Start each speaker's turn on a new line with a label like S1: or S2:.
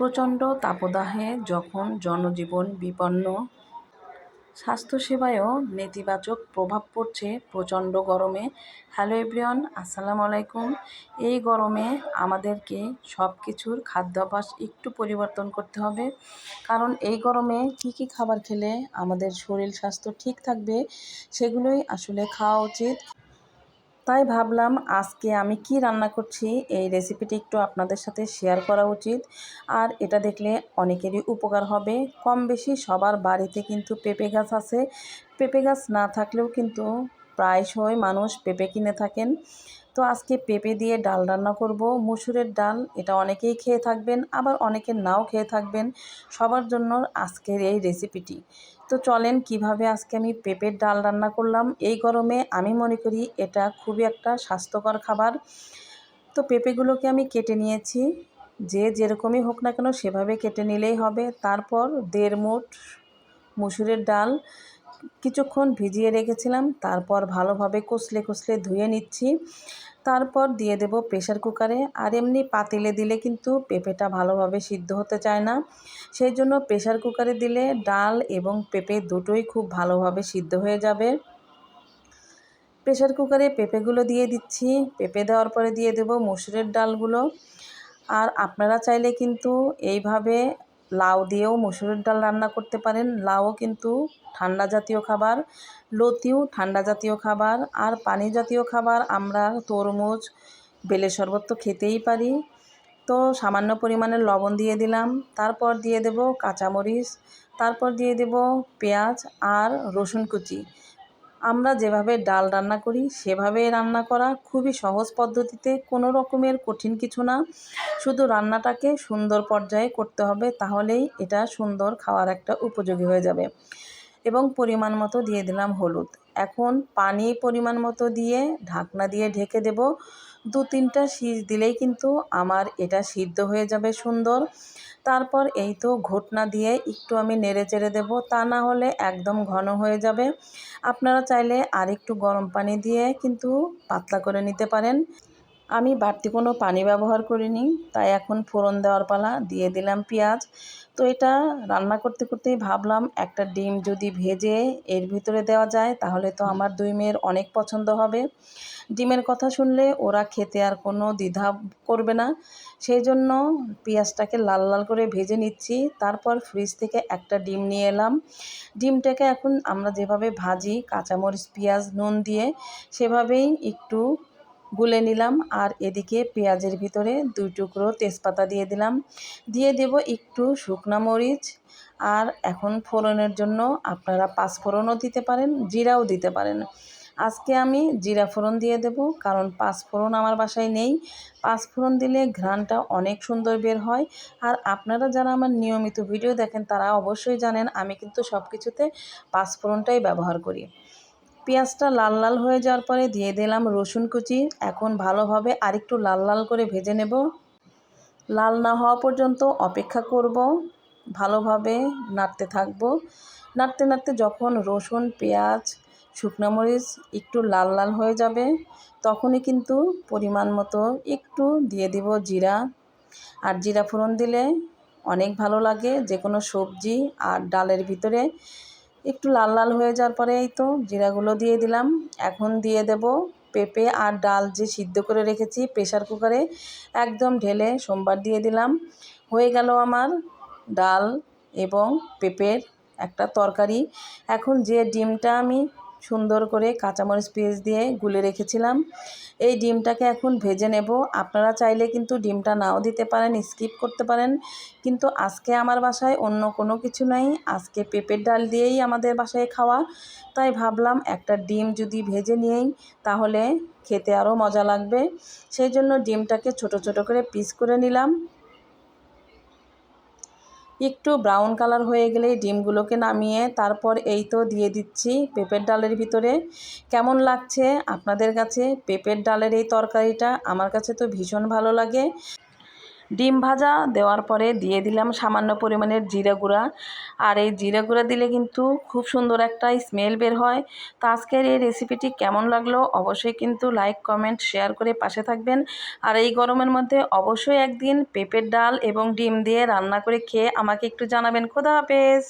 S1: প্রচণ্ড তাপদাহে যখন জনজীবন বিপন্ন, স্বাস্থ্যসেবায়ও নেতিবাচক প্রভাব পড়ছে প্রচণ্ড গরমে। হ্যালো এভরিওয়ান, আসসালামু আলাইকুম। এই গরমে আমাদেরকে সব কিছুর খাদ্যাভ্যাস একটু পরিবর্তন করতে হবে। কারণ এই গরমে কি কি খাবার খেলে আমাদের শরীর স্বাস্থ্য ঠিক থাকবে, সেগুলোই আসলে খাওয়া উচিত। তাই ভাবলাম আজকে আমি কি রান্না করছি, এই রেসিপিটি একটু আপনাদের সাথে শেয়ার করা উচিত। আর এটা দেখলে অনেকেরই উপকার হবে। কম বেশি সবার বাড়িতে কিন্তু পেঁপে গাছ আছে। পেঁপে গাছ না থাকলেও কিন্তু প্রায়শই মানুষ পেঁপে কিনে থাকেন। তো আজকে পেঁপে দিয়ে ডাল রান্না করব। মুসুরের ডাল, এটা অনেকেই খেয়ে থাকবেন, আবার অনেকে নাও খেয়ে থাকবেন। সবার জন্য আজকের এই রেসিপিটি। তো চলেন কীভাবে আজকে আমি পেঁপের ডাল রান্না করলাম। এই গরমে আমি মনে করি এটা খুবই একটা স্বাস্থ্যকর খাবার। তো পেঁপেগুলোকে আমি কেটে নিয়েছি। যে যেরকমই হোক না কেন সেভাবে কেটে নিলেই হবে। তারপর দেড় মুঠ মুসুরের ডাল কিছুক্ষণ ভিজিয়ে রেখেছিলাম, তারপর ভালোভাবে কষলে কষলে ধুয়ে নিচ্ছি। তারপর দিয়ে দেব প্রেশার কুকারে। আর এমনি পাতিলে দিলে কিন্তু পেঁপেটা ভালোভাবে সিদ্ধ হতে চায় না। সেই জন্য প্রেশার কুকারে দিলে ডাল এবং পেঁপে দুটোই খুব ভালোভাবে সিদ্ধ হয়ে যাবে। প্রেশার কুকারে পেঁপেগুলো দিয়ে দিচ্ছি। পেঁপে দেওয়ার পরে দিয়ে দেব মসুরের ডালগুলো। আর আপনারা চাইলে কিন্তু এইভাবে লাউ দিয়েও মসুরের ডাল রান্না করতে পারেন। লাউও কিন্তু ঠান্ডা জাতীয় খাবার, লতিও ঠান্ডা জাতীয় খাবার, আর পানি জাতীয় খাবার, আমরা তরমুজ, বেলে শরবত তো খেতেই পারি। তো সামান্য পরিমাণে লবণ দিয়ে দিলাম। তারপর দিয়ে দেব কাঁচামরিচ, তারপর দিয়ে দেব পেঁয়াজ আর রসুন কুচি। আমরা যেভাবে ডাল রান্না করি, সেভাবে রান্না করা খুবই সহজ পদ্ধতিতে, কোনো রকমের কঠিন কিছু না। শুধু রান্নাটাকে সুন্দর পর্যায়ে করতে হবে, তাহলেই এটা সুন্দর খাওয়ার একটা উপযোগী হয়ে যাবে। এবং পরিমাণ মতো দিয়ে দিলাম হলুদ। এখন পানি পরিমাণ মতো দিয়ে ঢাকনা দিয়ে ঢেকে দেব। দু তিনটা শীষ দিলেই কিন্তু আমার এটা সিদ্ধ হয়ে যাবে সুন্দর। তারপর এই তো ঘটনা দিয়ে একটু আমি নেড়ে চেড়ে দেবো, তা না হলে একদম ঘন হয়ে যাবে। আপনারা চাইলে আর একটু গরম পানি দিয়ে কিন্তু পাতলা করে নিতে পারেন। আমি বাড়তি কোনো পানি ব্যবহার করিনি, তাই এখন ফোড়ন দেওয়ার পালা দিয়ে দিলাম পেঁয়াজ। তো এটা রান্না করতে করতেই ভাবলাম একটা ডিম যদি ভেজে এর ভিতরে দেওয়া যায়, তাহলে তো আমার দুই মেয়ের অনেক পছন্দ হবে। ডিমের কথা শুনলে ওরা খেতে আর কোনো দ্বিধা করবে না। সেই জন্য পেঁয়াজটাকে লাল লাল করে ভেজে নিচ্ছি, তারপর ফ্রিজ থেকে একটা ডিম নিয়ে এলাম। ডিমটাকে এখন আমরা যেভাবে ভাজি, কাঁচামরিচ, পেঁয়াজ, নুন দিয়ে, সেভাবেই একটু গুলে নিলাম আর এদিকে পেঁয়াজের ভিতরে দুই টুকরো তেজপাতা দিয়ে দিলাম। দিয়ে দেব একটু শুকনা মরিচ আর এখন ফোড়নের জন্য আপনারা পাঁচফোড়নও দিতে পারেন, জিরাও দিতে পারেন। আজকে আমি জিরা ফোড়ন দিয়ে দেব কারণ পাঁচফোড়ন আমার বাসায় নেই। পাঁচফোড়ন দিলে ঘ্রাণটা অনেক সুন্দর বের হয় আর আপনারা যারা আমার নিয়মিত ভিডিও দেখেন তারা অবশ্যই জানেন আমি কিন্তু সব কিছুতে পাঁচফোড়নটাই ব্যবহার করি। পেঁয়াজটা লাল লাল হয়ে যাওয়ার পরে দিয়ে দিলাম রসুন কুচি। এখন ভালোভাবে আরেকটু লাল লাল করে ভেজে নেব। লাল না হওয়া পর্যন্ত অপেক্ষা করব। ভালোভাবে নাড়তে থাকব। নাড়তে নাড়তে যখন রসুন, পেঁয়াজ, শুকনো মরিচ একটু লাল লাল হয়ে যাবে, তখনই কিন্তু পরিমাণ মতো একটু দিয়ে দিব জিরা। আর জিরা ফোড়ন দিলে অনেক ভালো লাগে যে কোনো সবজি আর ডালের ভিতরে। একটু লাল লাল হয়ে যাওয়ার পরে এই তো জিরাগুলো দিয়ে দিলাম। এখন দিয়ে দেব পেঁপে আর ডাল যে সিদ্ধ করে রেখেছি প্রেশার কুকারে একদম ঢেলে সোমবার দিয়ে দিলাম। হয়ে গেল আমার ডাল এবং পেঁপের একটা তরকারি। এখন যে ডিমটা আমি সুন্দর করে কাঁচামরিচ পেঁয়াজ দিয়ে গুলে রেখেছিলাম। এই ডিমটাকে এখন ভেজে নেব। আপনারা চাইলে কিন্তু ডিমটা নাও দিতে পারেন, স্কিপ করতে পারেন। কিন্তু আজকে আমার বাসায় অন্য কোনো কিছু নাই। আজকে পেঁপের ডাল দিয়েই আমাদের বাসায় খাওয়া। তাই ভাবলাম একটা ডিম যদি ভেজে নিয়েই তাহলে খেতে আরও মজা লাগবে। সেই জন্য ডিমটাকে ছোট ছোট করে পিস করে নিলাম। একটু ব্রাউন কালার হয়ে গেলে ডিমগুলোকে নামিয়ে তারপর এই তো দিয়ে দিচ্ছি পেঁপের ডালের ভিতরে। কেমন লাগছে আপনাদের কাছে? পেঁপের ডালের এই তরকারিটা আমার কাছে তো ভীষণ ভালো লাগে। ডিম ভাজা দেওয়ার পরে দিয়ে দিলাম সামান্য পরিমাণের জিরা গুঁড়া। আর এই জিরা গুঁড়া দিলে কিন্তু খুব সুন্দর একটা স্মেল বের হয়। তো আজকের এই রেসিপিটি কেমন লাগল অবশ্যই কিন্তু লাইক কমেন্ট শেয়ার করে পাশে থাকবেন। আর এই গরমের মধ্যে অবশ্যই একদিন পেঁপের ডাল এবং ডিম দিয়ে রান্না করে খেয়ে আমাকে একটু জানাবেন। খোদা হাফেজ!